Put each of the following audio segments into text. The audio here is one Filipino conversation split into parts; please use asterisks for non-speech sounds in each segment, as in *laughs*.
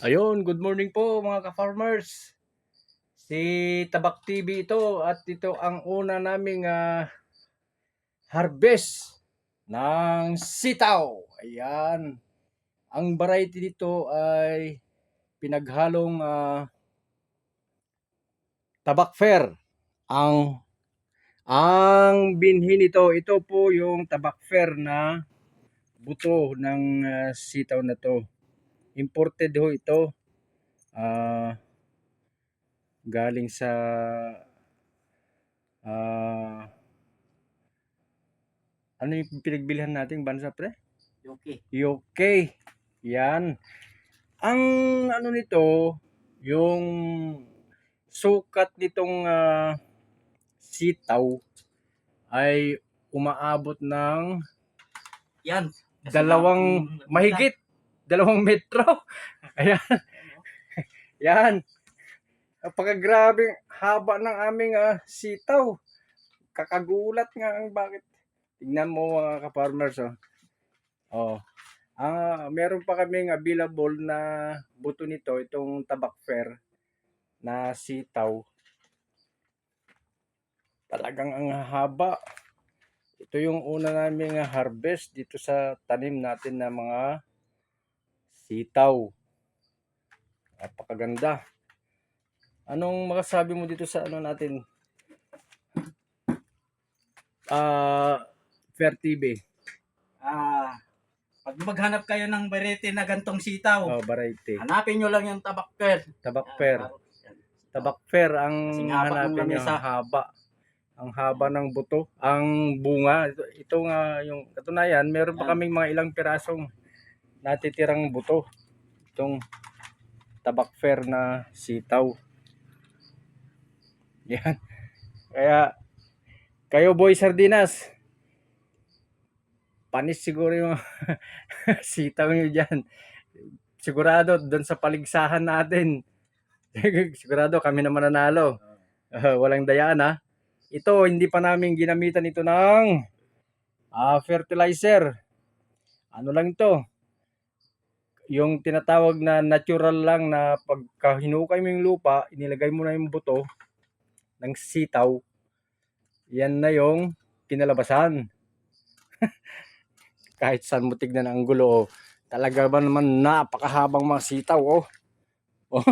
Ayun, good morning po mga ka-farmers. Si Tabak TV ito at ito ang una naming ah, harvest ng sitaw. Ayan. Ang variety dito ay pinaghalong ah, tabak fair. Ang ang binhi nito, ito po yung tabak fair na buto ng ah, sitaw na to. Imported ho ito. Ah, galing sa ah ano yung pinagbilihan nating bansa pre? Okay. UK. Yan. Ang ano nito, yung sukat nitong ah, sitaw ay umaabot ng Yan. dalawang mahigit dalawang metro. *laughs* Ayan. Yan. Napakagrabing haba ng aming ah, sitaw. Kakagulat nga ang bakit. Tingnan mo mga ka-farmers oh. Oh. Ah, meron pa kaming available na buto nito, itong tabak fair na sitaw. Talagang ang haba. Ito yung una naming harvest dito sa tanim natin na mga sitaw. Napakaganda. Anong makasabi mo dito sa ano natin? Ah, Fair TV. Ah, pag maghanap kayo ng variety na gantong sitaw, Oh, variety. hanapin nyo lang yung tabak pear. Tabak fair. yan. Tabak fair ang hanapin niyo, ang haba. Ang haba ng buto, ang bunga. Ito, ito nga yung katunayan, meron pa kaming mga ilang pirasong natitirang buto. Itong tabak fair na sitaw. *laughs* Yan. Kaya kayo boy sardinas, panis siguro yung *laughs* sitaw nyo dyan. Sigurado doon sa paligsahan natin. *laughs* Sigurado kami naman nanalo. Ah, walang dayaan ha. Ito, hindi pa namin ginamitan ito ng ah, fertilizer. Ano lang ito? Yung tinatawag na natural lang na pagka hinukay mo yung lupa, inilagay mo na yung buto ng sitaw, yan na yung kinalabasan. *laughs* Kahit saan mo tignan ang gulo, oh. talaga ba naman napakahabang mga sitaw, oh. *laughs* Oh,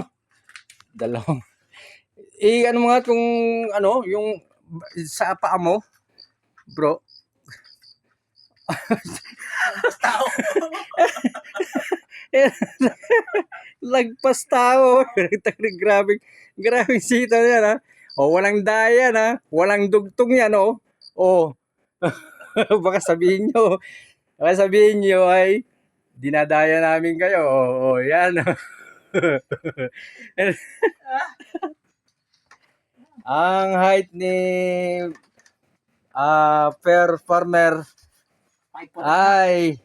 dalawang. Eh, ano mga kung, ano, yung sa paa mo, bro, Tao. *laughs* lagpas tao. *laughs* grabe, grabe sitaw yan, ha. O, walang daya na, walang dugtong yan, oh. O, *laughs* baka sabihin nyo, baka sabihin nyo ay, dinadaya namin kayo. O, o yan. Ang height ni ah per farmer. Ay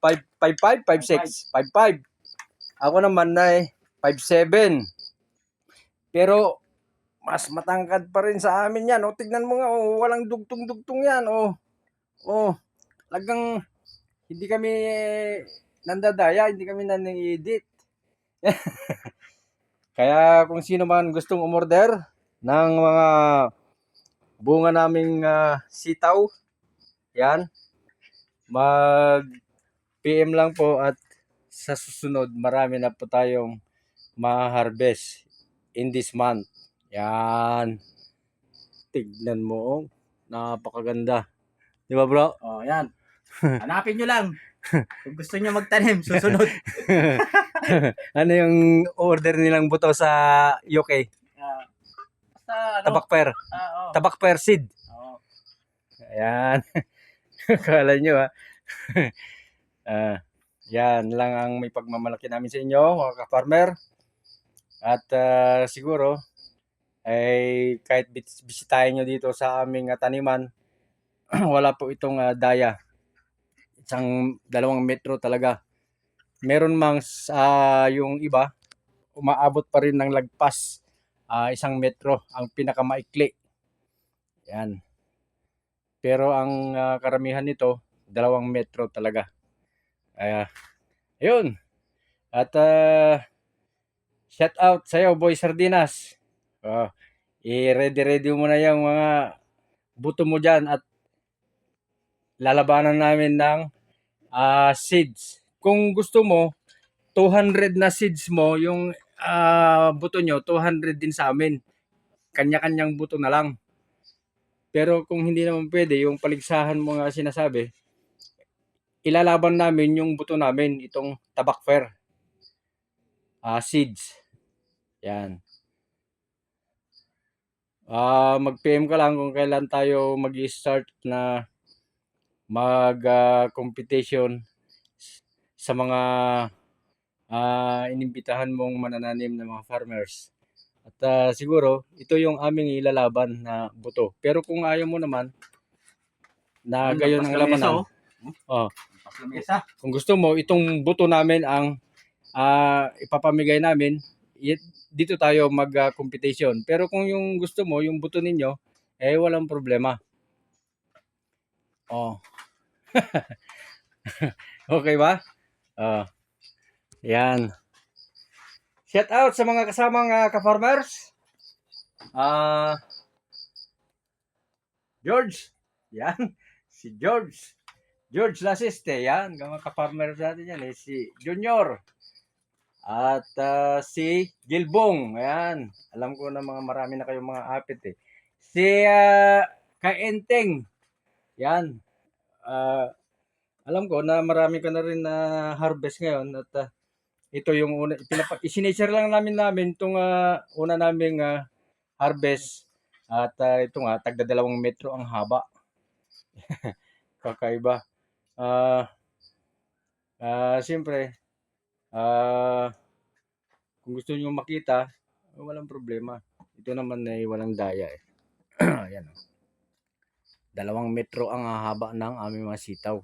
5'5", 5'6", 5'5". Ako naman ay 5'7". Pero mas matangkad pa rin sa amin yan. O, tignan mo nga, oh, walang dugtong-dugtong yan. O, oh, lagang hindi kami nandadaya, hindi kami naningidit. *laughs* Kaya kung sino man gustong umorder ng mga bunga naming ah, sitaw, yan, mag PM lang po at sa susunod marami na po tayong ma-harvest in this month. Yan. Tignan mo, oh. napakaganda. Di ba bro? Oh, yan. *laughs* Hanapin nyo lang. Kung gusto nyo magtanim, *laughs* susunod. *laughs* ano yung order nilang buto sa UK? Ah, basta ano. Tabak per. Ah, oh. Tabak per seed. Oh. Ayan. *laughs* Kala nyo ha. *laughs* Ah, yan lang ang may pagmamalaki namin sa inyo, mga ka-farmer. At ah, siguro, ay kahit bis- bisitahin nyo dito sa aming ah, taniman, *clears throat* wala po itong ah, daya. Isang dalawang metro talaga. Meron mang sa yung iba, umaabot pa rin ng lagpas ah, isang metro ang pinakamaikli. Yan. Pero ang ah, karamihan nito, dalawang metro talaga. Kaya, ayun. At ah, shout out sa'yo, Boy Sardinas. Oh, i-ready-ready mo na yung mga buto mo dyan at lalabanan namin ng ah, seeds. Kung gusto mo, 200 na seeds mo, yung ah, buto nyo, 200 din sa amin. Kanya-kanyang buto na lang. Pero kung hindi naman pwede, yung paligsahan mo nga sinasabi, ilalaban namin yung buto namin, itong tabak fair. Ah, seeds. Yan. Ah, mag-PM ka lang kung kailan tayo mag-start na mag-competition sa mga ah, inimbitahan mong manananim ng mga farmers. At ah, siguro, ito yung aming ilalaban na buto. Pero kung ayaw mo naman, na gayon ang lamanan, oh. oh, lamesa. kung gusto mo, itong buto namin ang ah, ipapamigay namin, dito tayo mag-competition. Pero kung yung gusto mo, yung buto ninyo, eh walang problema. Oh. *laughs* okay ba? Oh. Yan. Shout out sa mga kasamang ah, ka-farmers. Ah George. Yan. *laughs* Si George. George Lasiste, yan. Mga ka-farmer natin yan eh. Si Junior. At ah, si Gilbong. Ayan. Alam ko na mga marami na kayong mga apit eh. Si ah, Kaenteng. Yan. Ah, alam ko na marami ka na rin na harvest ngayon at ah, ito yung una pinapa, isinishare lang namin namin itong ah, una naming ah, harvest. At ah, ito nga tagda dalawang metro ang haba. *laughs* Kakaiba. Ah ah siyempre ah kung gusto niyo makita walang problema. Ito naman ay walang daya eh. *clears throat* Ayan oh. dalawang metro ang haba ng aming mga sitaw.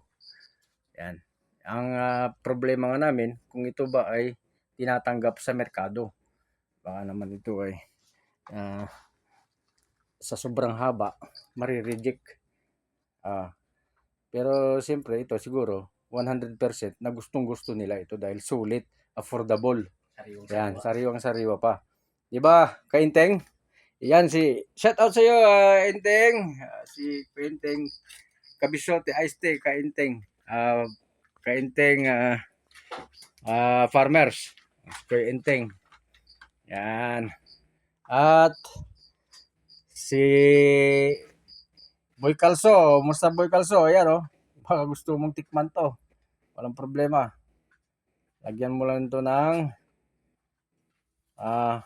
Yan ang ah, problema nga namin kung ito ba ay tinatanggap sa merkado baka naman ito ay ah, sa sobrang haba marireject ah pero siyempre ito siguro 100% na gustong gusto nila ito dahil sulit affordable. Sariwang yan sariwa. sariwang sariwa pa. Di ba kainteng? Yan si shout out sa iyo ah, Inteng. Ah, si Kainteng Kabisote Ice Tea Kainteng. Ah Kainteng ah, ah, farmers Kainteng yan at si Boy Calso, musta Boy Calso? Ayan oh. Baka gusto mong tikman to. Walang problema. Lagyan mo lang ito ng ah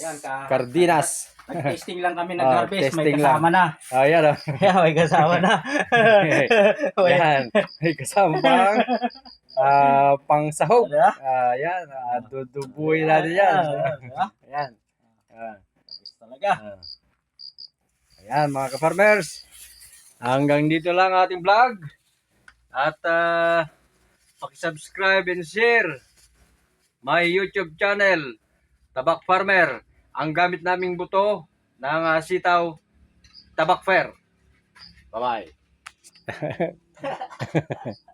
Ayan, ka. Cardinas. *laughs* Nag-testing lang kami Ah, nag-harvest. may testing lang. kasama na. Ayan oh. *laughs* Kaya may kasama na. *laughs* Yan. May kasama pang ah, pang sahog. Diba? Ah, yan. Ah, dudubuhin natin yan. Ayan. Tapos talaga. Ah. Ayan mga ka-farmers. Hanggang dito lang ating vlog. At uh, paki-subscribe and share my YouTube channel, Tabak Farmer. Ang gamit naming buto ng ah, sitaw, Tabak Fair. Bye-bye. *laughs*